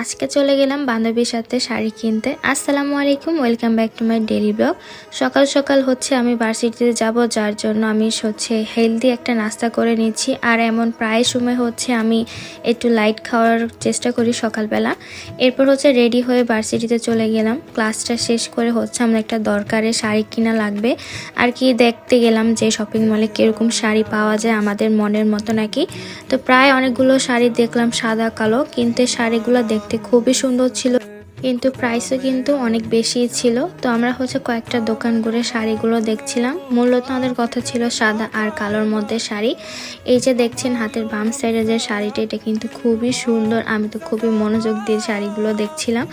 আজকে চলে গেলাম বান্ধবীর সাথে শাড়ি কিনতে। আসসালামু আলাইকুম, welcome back to my daily blog. সকাল সকাল হচ্ছে আমি ভার্সিটিতে যাব, যার জন্য আমি হচ্ছে হেলদি একটা নাস্তা করে নিচ্ছি। আর এমন প্রায় সময় হচ্ছে আমি একটু লাইট খাওয়ার চেষ্টা করি সকালবেলা। এরপর হচ্ছে রেডি হয়ে ভার্সিটিতে চলে গেলাম। ক্লাসটা শেষ করে হচ্ছে আমার একটা দরকারে শাড়ি কিনা লাগবে। আর কি দেখতে গেলাম যে শপিং মলে কীরকম শাড়ি পাওয়া যায় আমাদের মনের মতো নাকি। তো প্রায় অনেকগুলো শাড়ি দেখলাম সাদা কালো, কিন্তু শাড়িগুলো শাড়িগুলো দেখতে খুবই সুন্দর ছিল। কিন্তু প্রাইসও কিন্তু অনেক বেশি ছিল। তো আমরা হচ্ছে কয়েকটা দোকান ঘুরে শাড়িগুলো দেখছিলাম। মূলত আমাদের কথা ছিল সাদা আর কালোর মধ্যে শাড়ি। এই যে দেখছেন হাতের বাম সাইডে যে শাড়িটা, এটা কিন্তু খুবই সুন্দর। আমি তো খুবই মনোযোগ দিয়ে শাড়িগুলো দেখছিলাম।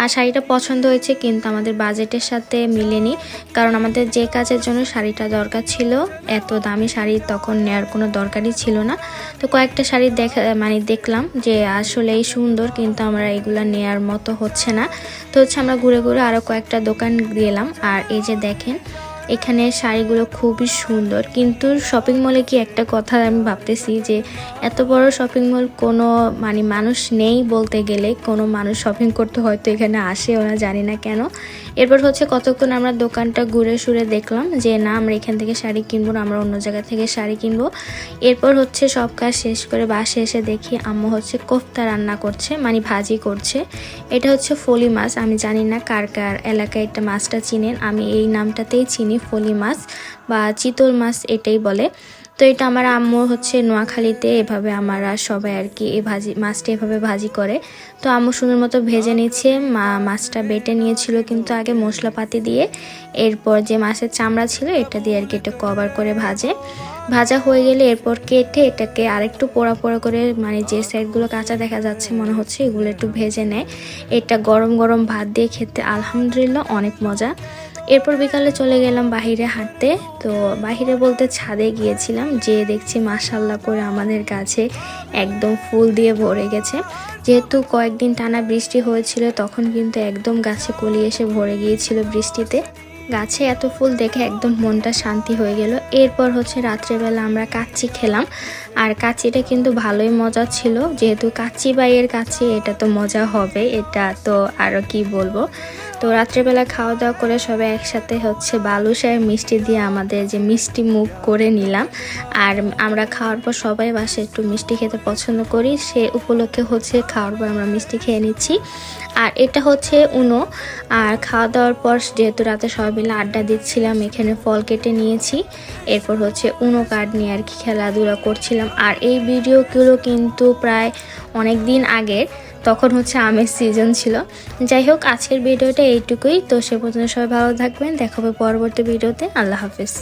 আর শাড়িটা পছন্দ হয়েছে কিন্তু আমাদের বাজেটের সাথে মিলেনি। কারণ আমাদের যে কাজের জন্য শাড়িটা দরকার ছিল, এত দামি শাড়ি তখন নেওয়ার কোনো দরকারই ছিল না। তো কয়েকটা শাড়ি দেখা মানে দেখলাম যে আসলেই সুন্দর, কিন্তু আমরা এগুলো নেয়ার মতো হচ্ছে না। তো হচ্ছে আমরা ঘুরে ঘুরে আরও কয়েকটা দোকান গেলাম। আর এই যে দেখেন এখানে শাড়িগুলো খুবই সুন্দর। কিন্তু শপিং মলে কি একটা কথা আমি ভাবতেছি যে, এত বড় শপিং মল কোনো মানে মানুষ নেই বলতে গেলে। কোনো মানুষ শপিং করতে হয়তো এখানে আসে, ওরা জানি না কেন। এরপর হচ্ছে কতক্ষণ আমরা দোকানটা ঘুরে সুরে দেখলাম যে, না, আমরা এখান থেকে শাড়ি কিনবো না, আমরা অন্য জায়গা থেকে শাড়ি কিনবো। এরপর হচ্ছে সব কাজ শেষ করে বাসে এসে দেখি আম্মু হচ্ছে কোফতা রান্না করছে মানে ভাজি করছে। এটা হচ্ছে ফলি মাছ, আমি জানি না কার কার এলাকায় একটা মাছটা চিনেন, আমি এই নামটাতেই চিনি। ফলি মাছ বা চিতল মাছ এটাই বলে। তো এটা আমার আম্মু হচ্ছে নোয়াখালীতে এভাবে আমরা সবাই আর কি এই ভাজি, মাছটা এভাবে ভাজি করে। তো আম্মু সুন্দর মতো ভেজে নিচ্ছে, মা মাছটা বেটে নিয়েছিল কিন্তু আগে মশলাপাতি দিয়ে, এরপর যে মাছের চামড়া ছিল এটা দিয়ে আর কি এটা কভার করে ভাজে। ভাজা হয়ে গেলে এরপর কেটে এটাকে আরেকটু পোড়া পোড়া করে মানে যে সাইডগুলো কাঁচা দেখা যাচ্ছে মনে হচ্ছে এগুলো একটু ভেজে নেয়। এটা গরম গরম ভাত দিয়ে খেতে আলহামদুলিল্লাহ অনেক মজা। এরপর বিকালে চলে গেলাম বাহিরে হাঁটতে। তো বাহিরে বলতে ছাদে গিয়েছিলাম যে দেখছি মাসাল্লা করে আমাদের গাছে একদম ফুল দিয়ে ভরে গেছে। যেহেতু কয়েকদিন টানা বৃষ্টি হয়েছিল, তখন কিন্তু একদম গাছে কলি এসে ভরে গিয়েছিল বৃষ্টিতে। গাছে এত ফুল দেখে একদম মনটা শান্তি হয়ে গেল। এরপর হচ্ছে রাত্রেবেলা আমরা কাচ্চি খেলাম। আর কাচ্চিটা কিন্তু ভালোই মজা ছিল। যেহেতু কাচ্চি বাইয়ের কাছে এটা তো মজা হবে। এটা তো আরও কি বলব? তো রাত্রেবেলা খাওয়া দাওয়া করে সবাই একসাথে হচ্ছে বালুশায় মিষ্টি দিয়ে আমাদের যে মিষ্টি মুখ করে নিলাম। আর আমরা খাওয়ার পর সবাই বাসে একটু মিষ্টি খেতে পছন্দ করি। সে উপলক্ষে হচ্ছে খাওয়ার পর আমরা মিষ্টি খেয়ে নিচ্ছি। আর এটা হচ্ছে উনো। আর খাওয়া দাওয়ার পর যেহেতু রাতে সবাই মিলে আড্ডা দিচ্ছিলাম, এখানে ফল কেটে নিয়েছি। এরপর হচ্ছে উনো কার্ড নিয়ে আর কি খেলাধুলা করছিলাম। আর এই ভিডিওগুলো কিন্তু প্রায় অনেক দিন আগের, তখন হচ্ছে আমের সিজন ছিল। যাই হোক, আজকের ভিডিওটা এইটুকুই। তো সে পর্যন্ত সবাই ভালো থাকবেন। দেখাবে পরবর্তী ভিডিওতে। আল্লাহ হাফিজ।